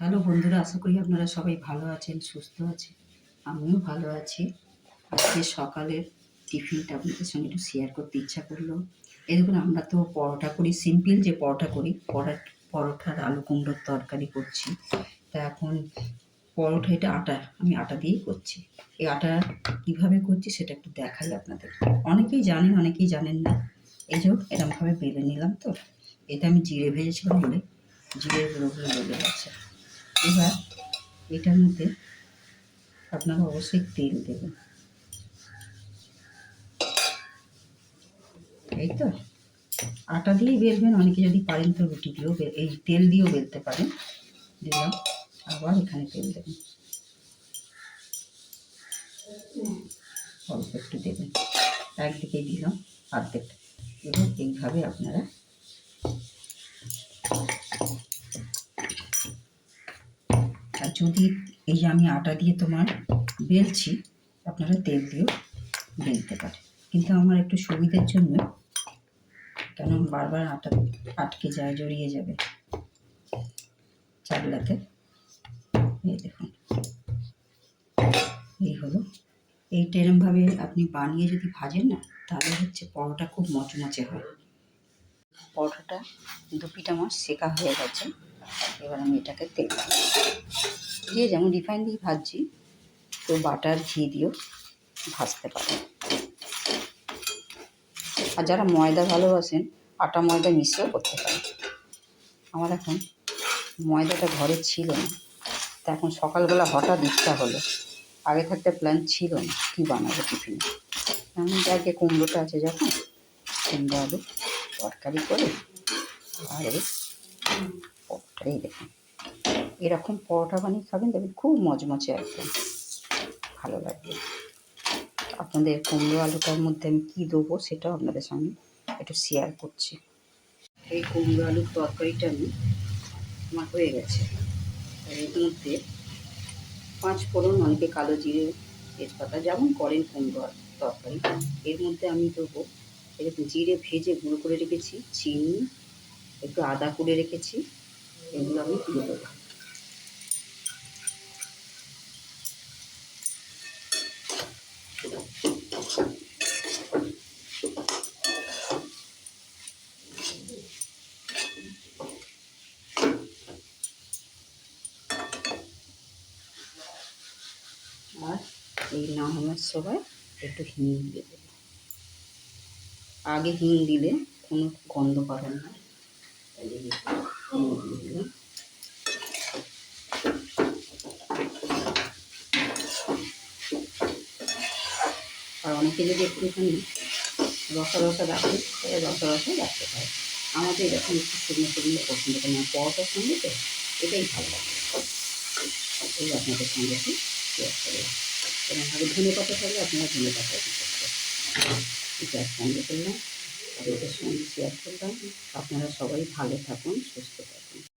Hello বন্ধুরা, আশা করি আপনারা সবাই ভালো আছেন, সুস্থ আছেন। আমিও ভালো আছি। আজকে সকালের টিফিনটা আপনাদের সঙ্গে একটু শেয়ার করতে ইচ্ছা করল। এই দেখুন, আমরা তো পরোটা করি সিম্পল যে পরোটা করি, পরোটা, পরোটার আলু কুমড়োর তরকারি করছি। তা এখন পরোটা এটা আটা, আমি আটা দিয়েই করছি। এই আটা কীভাবে করছি সেটা একটু দেখাই আপনাদের। অনেকেই জানেন অনেকেই জানেন না। এই যে এরকমভাবে বেলে নিলাম তো। এটা আমি জিরে ভেজেছিলাম বলে, জিরের গুঁড়োগুলো বেলে গেছে। এবার এটার মধ্যে আপনারা অবশ্যই তেল দেবেন। এই তো? আটা দিয়েই বেলবেন, অনেকে যদি পারেন তো রুটি দিয়েও এই তেল দিয়েও বেলতে পারেন। দিলাম, আবার এখানে তেল দেবেন। অল্প একটু দেবেন। একদিকেই দিলাম অর্ধেক এবার এইভাবে আপনারা যদি এই যে আমি আটা দিয়ে তোমার বেলছি, আপনারা তেল দিয়েও বেলতে পারেন। কিন্তু আমার একটু সুবিধার জন্য, কেন বারবার আটা আটকে যায়, জড়িয়ে যাবে চাগলাতে এই দেখুন। এই হলো। এই এরমভাবে আপনি বানিয়ে যদি ভাজেন না, তাহলে হচ্ছে পরোটা খুব মচমচে হয়। পরোটাটা দু পিঠ আমার শেখা হয়ে গেছে। এবার আমি এটাকে তেল দিয়ে যেমন রিফাইন দিয়ে ভাজছি, তো বাটার ঘি দিয়েও ভাজতে পারেন আর যারা ময়দা ভালোবাসেন, আটা ময়দা মিশিয়েও করতে পারেন। আমার এখন ময়দাটা ঘরে ছিল না, তা এখন সকালবেলা হঠাৎ ইচ্ছা হলো। আগে থাকতে প্ল্যান ছিল না কী বানাবো টিফিনে আমি আগে কুমড়োটা আছে যখন, কুমড়ো আলু তরকারি করে, আর এই দেখুন। এরকম পরোটা বানিয়ে খাবেন, দেখবেন খুব মজমচে একদম ভালো লাগবে। আপনাদের কুমড়ো আলুটার মধ্যে আমি কী দেবো সেটাও আপনাদের সঙ্গে একটু শেয়ার করছি। এই কুমড়ো আলুর তরকারিটা আমি আমার হয়ে গেছে। এর মধ্যে পাঁচ ফোড়ন, অনেকে কালো জিরে, তেজপাতা, যেমন করেন কুমড়ো আলু তরকারি। এর মধ্যে আমি দেবো এরকম জিরে ভেজে গুঁড়ো করে রেখেছি, চিনি, একটু আদা করে রেখেছি। এগুলো আমি দিয়ে দেবো। আর এই সময় একটু হিং দিয়ে আগে হিং দিলে কোনো গন্ধ পাবেন না। হিং আর অনেকে যদি একটুখানি রসা রসা রাখে তাহলে রসা রসা রাখতে পারে আমাদের এরকম একটু শুকনো শুকনো পছন্দ করি না পরোটার সঙ্গে তো এটাই ভালো লাগে। এই আপনাদের সঙ্গে একটু শেয়ার করে এরকমভাবে ধনে পাতা থাকলে আপনারা ধনে পাতা এটা সঙ্গে করলাম, আর এদের সঙ্গে শেয়ার করলাম। আপনারা সবাই ভালো থাকুন, সুস্থ থাকুন।